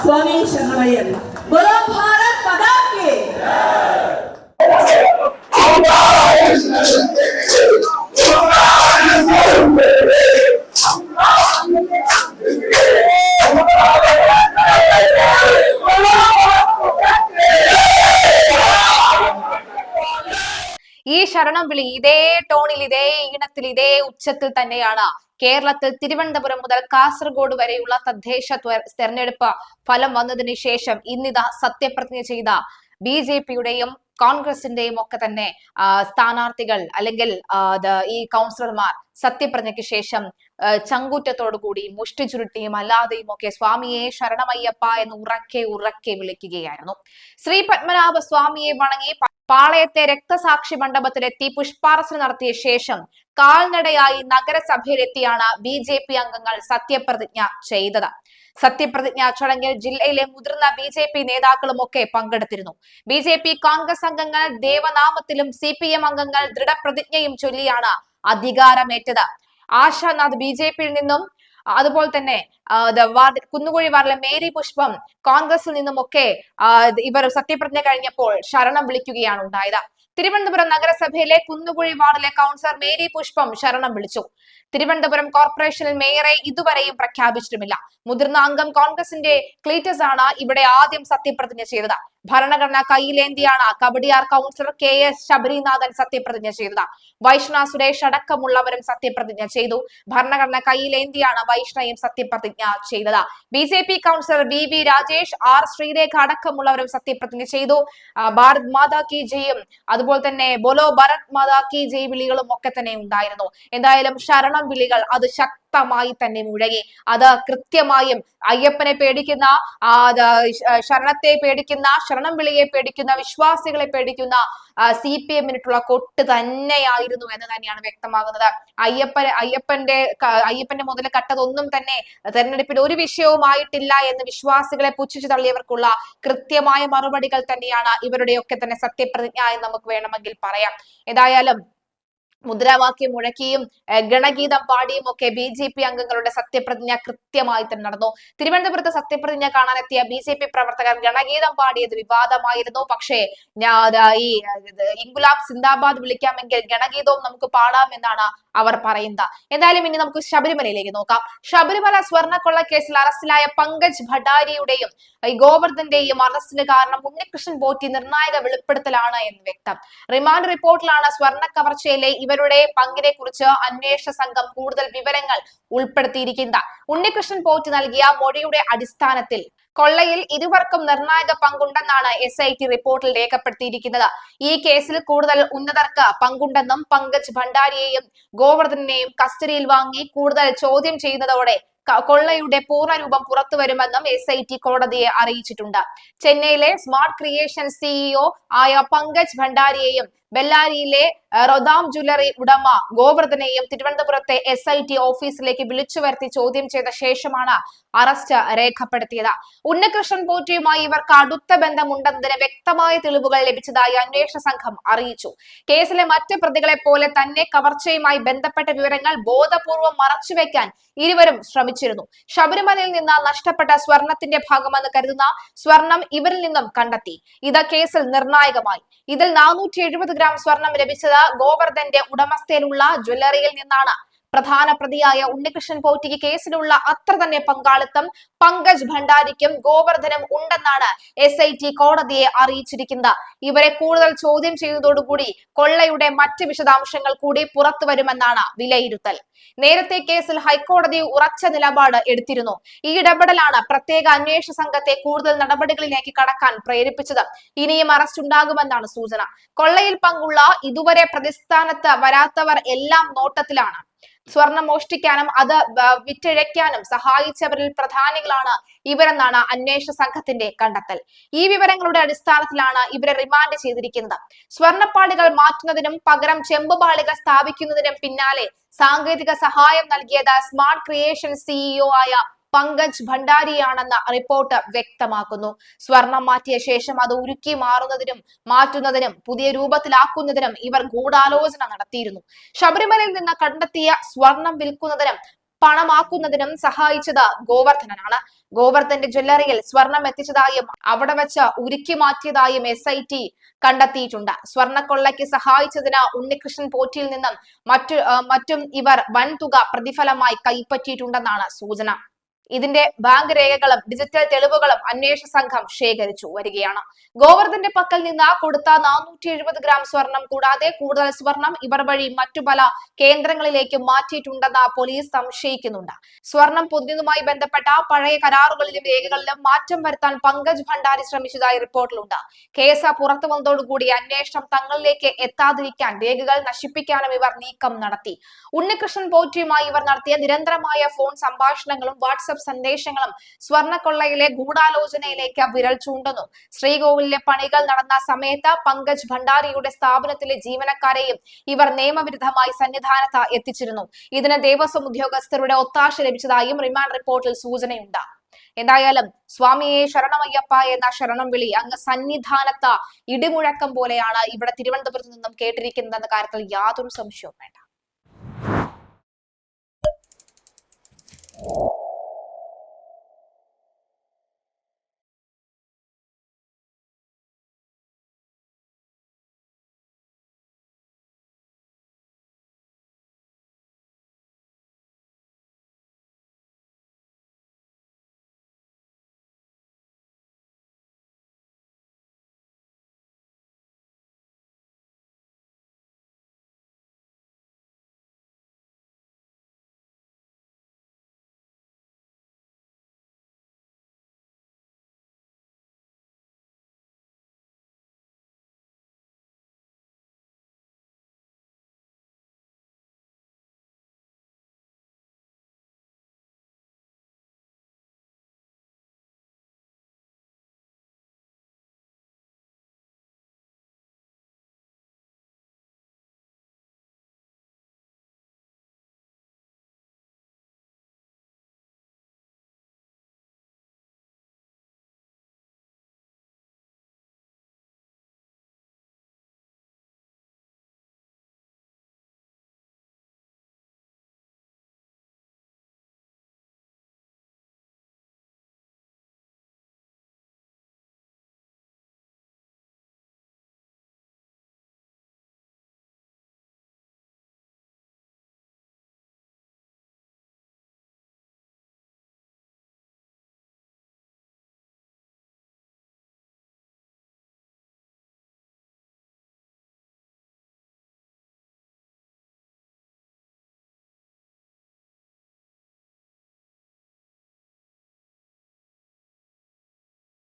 స్వామి శరణమయ్యప్ప బలో భారత్ పదాకి జై ശരണം വിളി. ഇതേ ടോണിൽ ഇതേ ഈണത്തിൽ ഇതേ ഉച്ചത്തിൽ തന്നെയാണ് കേരളത്തിൽ തിരുവനന്തപുരം മുതൽ കാസർഗോഡ് വരെയുള്ള തദ്ദേശ തെരഞ്ഞെടുപ്പ് ഫലം വന്നതിന് ശേഷം ഇന്നിതാ സത്യപ്രതിജ്ഞ ചെയ്ത ബി ജെ പിയുടെയും കോൺഗ്രസിന്റെയും ഒക്കെ തന്നെ സ്ഥാനാർത്ഥികൾ അല്ലെങ്കിൽ ഈ കൗൺസിലർമാർ സത്യപ്രതിജ്ഞയ്ക്ക് ശേഷം ചങ്കൂറ്റത്തോടുകൂടി മുഷ്ടി ചുരുട്ടിയും അല്ലാതെയും ഒക്കെ സ്വാമിയെ ശരണമയ്യപ്പ എന്ന് ഉറക്കെ ഉറക്കെ വിളിക്കുകയായിരുന്നു. ശ്രീ പത്മനാഭ സ്വാമിയെ വണങ്ങി പാളയത്തെ രക്തസാക്ഷി മണ്ഡപത്തിലെത്തി പുഷ്പാർച്ചന നടത്തിയ ശേഷം കാൽനടയായി നഗരസഭയിലെത്തിയാണ് ബി ജെ പി അംഗങ്ങൾ സത്യപ്രതിജ്ഞ ചെയ്തത്. സത്യപ്രതിജ്ഞ ചടങ്ങിൽ ജില്ലയിലെ മുതിർന്ന ബി ജെ പി നേതാക്കളും ഒക്കെ പങ്കെടുത്തിരുന്നു. ബി ജെ പി കോൺഗ്രസ് അംഗങ്ങൾ ദേവനാമത്തിലും സി പി എം അംഗങ്ങൾ ദൃഢപ്രതിജ്ഞയും ചൊല്ലിയാണ് അധികാരമേറ്റത്. ആശാനാഥ് ബി ജെ പിയിൽ നിന്നും അതുപോലെ തന്നെ കുന്നുകുഴി വാർഡിലെ മേരി പുഷ്പം കോൺഗ്രസിൽ നിന്നുമൊക്കെ ഇവർ സത്യപ്രതിജ്ഞ കഴിഞ്ഞപ്പോൾ ശരണം വിളിക്കുകയാണ് ഉണ്ടായത്. തിരുവനന്തപുരം നഗരസഭയിലെ കുന്നുകുഴി വാർഡിലെ കൗൺസിലർ മേരി പുഷ്പം ശരണം വിളിച്ചു. തിരുവനന്തപുരം കോർപ്പറേഷനിൽ മേയറെ ഇതുവരെയും പ്രഖ്യാപിച്ചിട്ടുമില്ല. മുതിർന്ന അംഗം കോൺഗ്രസിന്റെ ക്ലീറ്റസ് ആണ് ഇവിടെ ആദ്യം സത്യപ്രതിജ്ഞ ചെയ്തത്. ഭരണഘടന കയ്യിലേന്തിയാണ് Kowdiar councillor K S Sabarinathan സത്യപ്രതിജ്ഞ ചെയ്തത്? വൈഷ്ണ സുരേഷ് അടക്കമുള്ളവരും സത്യപ്രതിജ്ഞ ചെയ്തു. ഭരണഘടന കയ്യിലേന്തിയാണ് വൈഷ്ണയും സത്യപ്രതിജ്ഞ ചെയ്തത്? B J P councillor B V Rajesh R Sreerekha അടക്കമുള്ളവരും സത്യപ്രതിജ്ഞ ചെയ്തു. ഭാരത് മാതാ കി ജയും അതുപോലെ തന്നെ ബോലോ ഭരത് മാതാ കി ജയ് വിളികളും ഒക്കെ തന്നെ ഉണ്ടായിരുന്നു. എന്തായാലും ശരണം വിളികൾ അത് ശക്തമായി തന്നെ മുഴങ്ങി. അത് കൃത്യമായും അയ്യപ്പനെ പേടിക്കുന്ന ആ, ശരണത്തെ പേടിക്കുന്ന ശരണം വിളിയെ പേടിക്കുന്ന വിശ്വാസികളെ പേടിക്കുന്ന സി പി എമ്മിനിട്ടുള്ള കൊട്ട് തന്നെയായിരുന്നു എന്ന് തന്നെയാണ് വ്യക്തമാകുന്നത്. അയ്യപ്പൻ അയ്യപ്പന്റെ അയ്യപ്പന്റെ മുതൽ കട്ടതൊന്നും തന്നെ തെരഞ്ഞെടുപ്പിൽ ഒരു വിഷയവുമായിട്ടില്ല എന്ന് വിശ്വാസികളെ പുച്ഛിച്ചു തള്ളിയവർക്കുള്ള കൃത്യമായ മറുപടികൾ തന്നെയാണ് ഇവരുടെയൊക്കെ തന്നെ സത്യപ്രതിജ്ഞ എന്ന് നമുക്ക് വേണമെങ്കിൽ പറയാം. ഏതായാലും മുദ്രാവാക്യം മുഴക്കിയും ഗണഗീതം പാടിയും ഒക്കെ ബി ജെ പി അംഗങ്ങളുടെ സത്യപ്രതിജ്ഞ കൃത്യമായി തന്നെ നടന്നു. തിരുവനന്തപുരത്ത് സത്യപ്രതിജ്ഞ കാണാനെത്തിയ ബി ജെ പി പ്രവർത്തകർ ഗണഗീതം പാടിയത് വിവാദമായിരുന്നു. പക്ഷേ ഞാൻ ഈ ഇംഗുലാബ് സിന്ദാബാദ് വിളിക്കാമെങ്കിൽ ഗണഗീതവും നമുക്ക് പാടാം എന്നാണ് അവർ പറയുന്നത്. എന്തായാലും ഇനി നമുക്ക് ശബരിമലയിലേക്ക് നോക്കാം. ശബരിമല സ്വർണക്കൊള്ള കേസിൽ അറസ്റ്റിലായ പങ്കജ് ഭട്ടാരിയുടെയും ഗോവർദ്ധന്റെയും അറസ്റ്റിന് കാരണം ഉണ്ണികൃഷ്ണൻ പോറ്റി നിർണായക വെളിപ്പെടുത്തലാണ് എന്ന് വ്യക്തം. റിമാൻഡ് റിപ്പോർട്ടിലാണ് സ്വർണ കവർച്ചയിലെ ഇവരുടെ പങ്കിനെ കുറിച്ച് അന്വേഷണ സംഘം കൂടുതൽ വിവരങ്ങൾ ഉൾപ്പെടുത്തിയിരിക്കുന്നത് ഉണ്ണികൃഷ്ണൻ പോറ്റ് നൽകിയ മൊഴിയുടെ അടിസ്ഥാനത്തിൽ കൊള്ളയിൽ ഇരുവർക്കും നിർണായക പങ്കുണ്ടെന്നാണ് എസ് ഐ ടി റിപ്പോർട്ടിൽ രേഖപ്പെടുത്തിയിരിക്കുന്നത്. ഈ കേസിൽ കൂടുതൽ ഉന്നതർക്ക് പങ്കുണ്ടെന്നും പങ്കജ് ഭണ്ഡാരിയെയും ഗോവർദ്ധനെയും കസ്റ്റഡിയിൽ വാങ്ങി കൂടുതൽ ചോദ്യം ചെയ്യുന്നതോടെ കൊള്ളയുടെ പൂർണരൂപം പുറത്തു വരുമെന്നും എസ് ഐ ടി കോടതിയെ അറിയിച്ചിട്ടുണ്ട്. ചെന്നൈയിലെ സ്മാർട്ട് ക്രിയേഷൻ സിഇഒ ആയ പങ്കജ് ഭണ്ഡാരിയെയും ബെല്ലാരിയിലെ റൊദാം ജ്വല്ലറി ഉടമ ഗോവർദ്ധനെയും തിരുവനന്തപുരത്തെ എസ് ഐ ടി ഓഫീസിലേക്ക് വിളിച്ചു വരുത്തി ചോദ്യം ചെയ്ത ശേഷമാണ് അറസ്റ്റ് രേഖപ്പെടുത്തിയത്. ഉണ്ണികൃഷ്ണൻ പോറ്റിയുമായി ഇവർക്ക് അടുത്ത ബന്ധമുണ്ടെന്നതിന് വ്യക്തമായ തെളിവുകൾ ലഭിച്ചതായി അന്വേഷണ സംഘം അറിയിച്ചു. കേസിലെ മറ്റ് പ്രതികളെ പോലെ തന്നെ കവർച്ചയുമായി ബന്ധപ്പെട്ട വിവരങ്ങൾ ബോധപൂർവം മറച്ചുവെക്കാൻ ഇരുവരും ശ്രമിച്ചിരുന്നു. ശബരിമലയിൽ നിന്ന് നഷ്ടപ്പെട്ട സ്വർണത്തിന്റെ ഭാഗമെന്ന് കരുതുന്ന സ്വർണം ഇവരിൽ നിന്നും കണ്ടെത്തി. ഇത് കേസിൽ നിർണായകമായി. ഇതിൽ നാനൂറ്റി ഗ്രാം സ്വർണം ലഭിച്ചത് ഗോവർദ്ധന്റെ ഉടമസ്ഥയിലുള്ള ജ്വല്ലറിയിൽ നിന്നാണ്. പ്രധാന പ്രതിയായ ഉണ്ണികൃഷ്ണൻ പോറ്റിക്ക് കേസിലുള്ള അത്ര തന്നെ പങ്കാളിത്തം പങ്കജ് ഭണ്ഡാരിക്കും ഗോവർദ്ധനും ഉണ്ടെന്നാണ് എസ് ഐ ടി കോടതിയെ അറിയിച്ചിരിക്കുന്നത്. ഇവരെ കൂടുതൽ ചോദ്യം ചെയ്തതോടുകൂടി കൊള്ളയുടെ മറ്റ് വിശദാംശങ്ങൾ കൂടി പുറത്തു വരുമെന്നാണ് വിലയിരുത്തൽ. നേരത്തെ കേസിൽ ഹൈക്കോടതി ഉറച്ച നിലപാട് എടുത്തിരുന്നു. ഈ ഇടപെടലാണ് പ്രത്യേക അന്വേഷണ സംഘത്തെ കൂടുതൽ നടപടികളിലേക്ക് കടക്കാൻ പ്രേരിപ്പിച്ചത്. ഇനിയും അറസ്റ്റ് ഉണ്ടാകുമെന്നാണ് സൂചന. കൊള്ളയിൽ പങ്കുള്ള ഇതുവരെ പ്രതിസ്ഥാനത്ത് വരാത്തവർ എല്ലാം നോട്ടത്തിലാണ്. സ്വർണം മോഷ്ടിക്കാനും അത് വിറ്റഴയ്ക്കാനും സഹായിച്ചവരിൽ പ്രധാനികളാണ് ഇവരെന്നാണ് അന്വേഷണ സംഘത്തിന്റെ കണ്ടെത്തൽ. ഈ വിവരങ്ങളുടെ അടിസ്ഥാനത്തിലാണ് ഇവരെ റിമാൻഡ് ചെയ്തിരിക്കുന്നത്. സ്വർണപ്പാളികൾ മാറ്റുന്നതിനും പകരം ചെമ്പുപാളികൾ സ്ഥാപിക്കുന്നതിനും പിന്നാലെ സാങ്കേതിക സഹായം നൽകിയത് സ്മാർട്ട് ക്രിയേഷൻ സിഇഒ ആയ പങ്കജ് ഭണ്ഡാരിയാണെന്ന റിപ്പോർട്ട് വ്യക്തമാക്കുന്നു. സ്വർണം മാറ്റിയ ശേഷം അത് ഉരുക്കി മാറുന്നതിനും മാറ്റുന്നതിനും പുതിയ രൂപത്തിലാക്കുന്നതിനും ഇവർ ഗൂഢാലോചന നടത്തിയിരുന്നു. ശബരിമലയിൽ നിന്ന് കണ്ടെത്തിയ സ്വർണം വിൽക്കുന്നതിനും പണമാക്കുന്നതിനും സഹായിച്ചത് ഗോവർദ്ധനനാണ്. ഗോവർദ്ധന്റെ ജ്വല്ലറിയിൽ സ്വർണം എത്തിച്ചതായും അവിടെ വെച്ച് ഉരുക്കി മാറ്റിയതായും എസ് ഐ ടി കണ്ടെത്തിയിട്ടുണ്ട്. സ്വർണക്കൊള്ളയ്ക്ക് സഹായിച്ചതിന് ഉണ്ണികൃഷ്ണൻ പോറ്റിയിൽ നിന്നും മറ്റു മറ്റും ഇവർ വൻതുക പ്രതിഫലമായി കൈപ്പറ്റിയിട്ടുണ്ടെന്നാണ് സൂചന. ഇതിന്റെ ബാങ്ക് രേഖകളും ഡിജിറ്റൽ തെളിവുകളും അന്വേഷണ സംഘം ശേഖരിച്ചു. വരികയാണ്. ഗോവർദ്ധന്റെ പക്കൽ നിന്ന് കൊടുത്ത നാനൂറ്റി എഴുപത് ഗ്രാം സ്വർണം കൂടാതെ കൂടുതൽ സ്വർണം ഇവർ വഴി മറ്റു പല കേന്ദ്രങ്ങളിലേക്ക് മാറ്റിയിട്ടുണ്ടെന്ന് പോലീസ് സംശയിക്കുന്നുണ്ട്. സ്വർണം പൊതിഞ്ഞതുമായി ബന്ധപ്പെട്ട പഴയ കരാറുകളിലും രേഖകളിലും മാറ്റം വരുത്താൻ പങ്കജ് ഭണ്ഡാരി ശ്രമിച്ചതായി റിപ്പോർട്ടിലുണ്ട്. കേസ് പുറത്തു വന്നതോടുകൂടി അന്വേഷണം തങ്ങളിലേക്ക് എത്താതിരിക്കാൻ രേഖകൾ നശിപ്പിക്കാനും ഇവർ നീക്കം നടത്തി. ഉണ്ണികൃഷ്ണൻ പോറ്റിയുമായി ഇവർ നടത്തിയ നിരന്തരമായ ഫോൺ സംഭാഷണങ്ങളും വാട്സപ്പ് സന്ദേശങ്ങളും സ്വർണക്കൊള്ളയിലെ ഗൂഢാലോചനയിലേക്ക് വിരൽ ചൂണ്ടുന്നു. ശ്രീകോവിലിലെ പണികൾ നടന്ന സമയത്ത് പങ്കജ് ഭണ്ഡാരിയുടെ സ്ഥാപനത്തിലെ ജീവനക്കാരെയും ഇവർ നിയമവിരുദ്ധമായി സന്നിധാനത്ത് എത്തിച്ചിരുന്നു. ഇതിന് ദേവസ്വം ഉദ്യോഗസ്ഥരുടെ ഒത്താശ ലഭിച്ചതായും റിമാൻഡ് റിപ്പോർട്ടിൽ സൂചനയുണ്ട്. എന്തായാലും സ്വാമിയെ ശരണമയ്യപ്പ എന്ന ശരണം വിളി അങ്ങ് സന്നിധാനത്ത ഇടിമുഴക്കം പോലെയാണ് ഇവിടെ തിരുവനന്തപുരത്ത് നിന്നും കേട്ടിരിക്കുന്നതെന്ന കാര്യത്തിൽ യാതൊരു സംശയവും വേണ്ട.